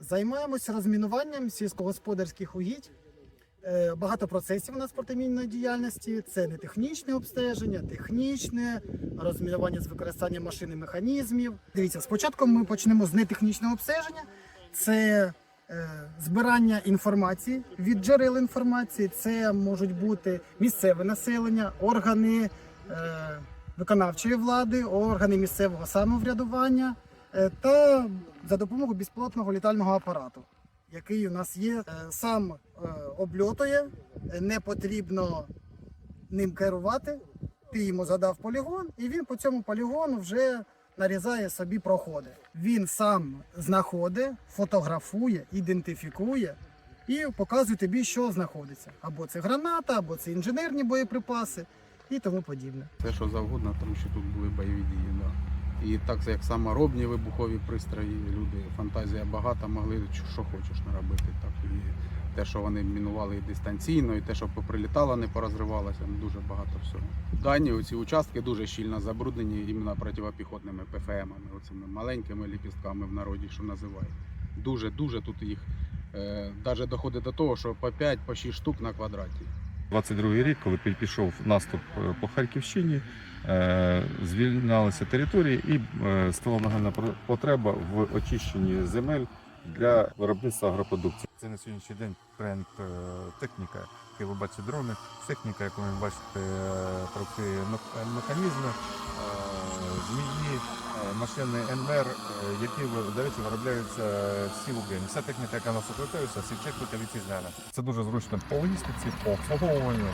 Займаємося розмінуванням сільськогосподарських угідь. Е, Багато процесів у нас протимінної діяльності. Це не технічне обстеження, технічне розмінування з використанням машин і механізмів. Дивіться, спочатку ми почнемо з нетехнічного обстеження. Це е, збирання інформації від джерел інформації. Це можуть бути місцеве населення, органи е, виконавчої влади, органи місцевого самоврядування та за допомогою безплатного літального апарату, який у нас є. Е, Сам е, обльотує, е, не потрібно ним керувати. Ти йому задав полігон, і він по цьому полігону вже нарізає собі проходи. Він сам знаходить, фотографує, ідентифікує і показує тобі, що знаходиться. Або це граната, або це інженерні боєприпаси і тому подібне. Все, що завгодно, тому що тут були бойові дії. Да. І так як саморобні вибухові пристрої, люди, фантазія багата, могли що хочеш наробити. Так. І те, що вони мінували дистанційно, і те, що поприлітало, не порозривалося, ну, дуже багато всього. Дані оці участки дуже щільно забруднені іменно противопіхотними ПФМами, оцими маленькими ліпістками в народі, що називають. Дуже-дуже тут їх е, навіть доходить до того, що по 5 по 6 штук на квадраті. 22 рік, коли пі- пішов наступ е, по Харківщині, е, звільнялися території і е, стала нагальна потреба в очищенні земель для виробництва агропродукції. Це на сьогоднішній день тренд техніка, як ви бачите, дрони, техніка, яку ви бачите, трохи механізми, змії, е, машини НВР, е, які до виробляються всі в Україні. Вся техніка, яка нас використовується, всі техніка вітчизняна. Це дуже зручно по логістиці, по обслуговуванню.